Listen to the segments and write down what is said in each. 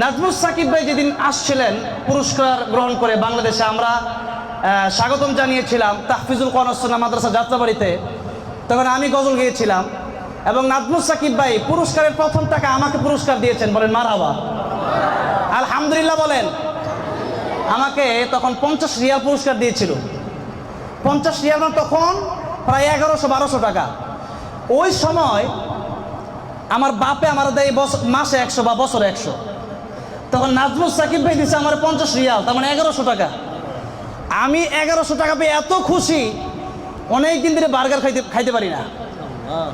নাজমুস সাকিব ভাই যেদিন আসছিলেন পুরস্কার গ্রহণ করে বাংলাদেশে, আমরা স্বাগতম জানিয়েছিলাম তাহফিজুল কনসনা মাদ্রাসা যাত্রাবাড়িতে। তখন আমি গজল গিয়েছিলাম এবং নাজমুস সাকিব ভাই পুরস্কারের প্রথম টাকা আমাকে পুরস্কার দিয়েছেন, বলেন, মারহাবা। আলহামদুলিল্লাহ বলেন, আমাকে তখন পঞ্চাশ রিয়াল পুরস্কার দিয়েছিল। পঞ্চাশ রিয়াল মানে তখন প্রায় এগারোশো, বারোশো টাকা। ওই সময় আমার বাপে আমার দেয় বছর মাসে একশো বা বছরে একশো। তখন নাজমুস সাকিব ভাই দিচ্ছে আমার পঞ্চাশ রিয়াল, তার মানে এগারোশো টাকা। আমি এগারোশো টাকা পেয়ে এত খুশি, অনেক দিন ধরে বার্গার খাইতে খাইতে পারি না।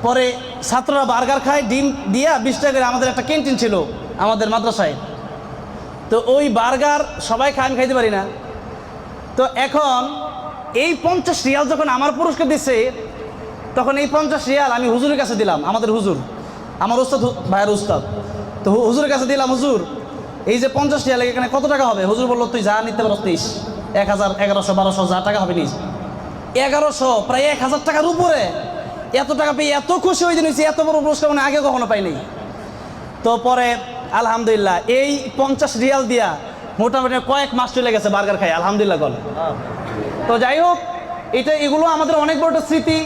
পরে ছাত্ররা বার্গার খায়, ডিম দিয়া বিশ টাকা করে আমাদের একটা ক্যান্টিন ছিল আমাদের মাদ্রাসায়। তো ওই বার্গার সবাই আমি খাইতে পারি না। তো এখন এই পঞ্চাশ রিয়াল যখন আমার পুরস্কার দিচ্ছে তখন এই পঞ্চাশ রিয়াল আমি হুজুরের কাছে দিলাম, আমাদের হুজুর। আমার উস্তাদ ভাইয়ের উস্তাদ তো হুজুরের কাছে দিলাম, হুজুর এই যে পঞ্চাশ রিয়াল এখানে কত টাকা হবে? হুজুর বলল, তুই যা নিতে পারস তিস এক হাজার, এগারোশো, বারোশো, যা টাকা হবে নিস। এগারোশো, প্রায় এক হাজার টাকার উপরে। এত টাকা পেয়ে এত খুশি হয়ে নিয়েছি এত বড় পুরস্কার মানে আগে কখনো পাইনি। তো পরে, আলহামদুলিল্লাহ, এই পঞ্চাশ রিয়াল দিয়া মোটামুটি কয়েক মাস চলে গেছে বার্গার খাই, আলহামদুলিল্লাহ গল তো যাই হোক, এটা এগুলো আমাদের অনেক বড় স্মৃতি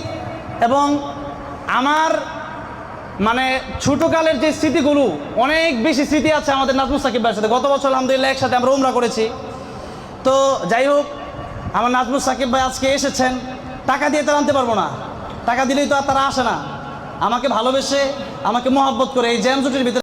এবং আমার মানে ছোটোকালের যে স্মৃতিগুলো, অনেক বেশি স্মৃতি আছে আমাদের নাজমুল সাকিব সাথে। গত বছর আলহামদুলিল্লাহ একসাথে আমরা উমরা করেছি। তো যাই হোক, আমার নাজমুল সাকিব ভাই আজকে এসেছেন। টাকা দিয়ে তারা আনতে পারব না। টাকা দিলেই তো আর তারা আসে না। আমাকে ভালোবেসে, আমাকে মহাব্বত করে এই জ্যাম জুটির ভিতরে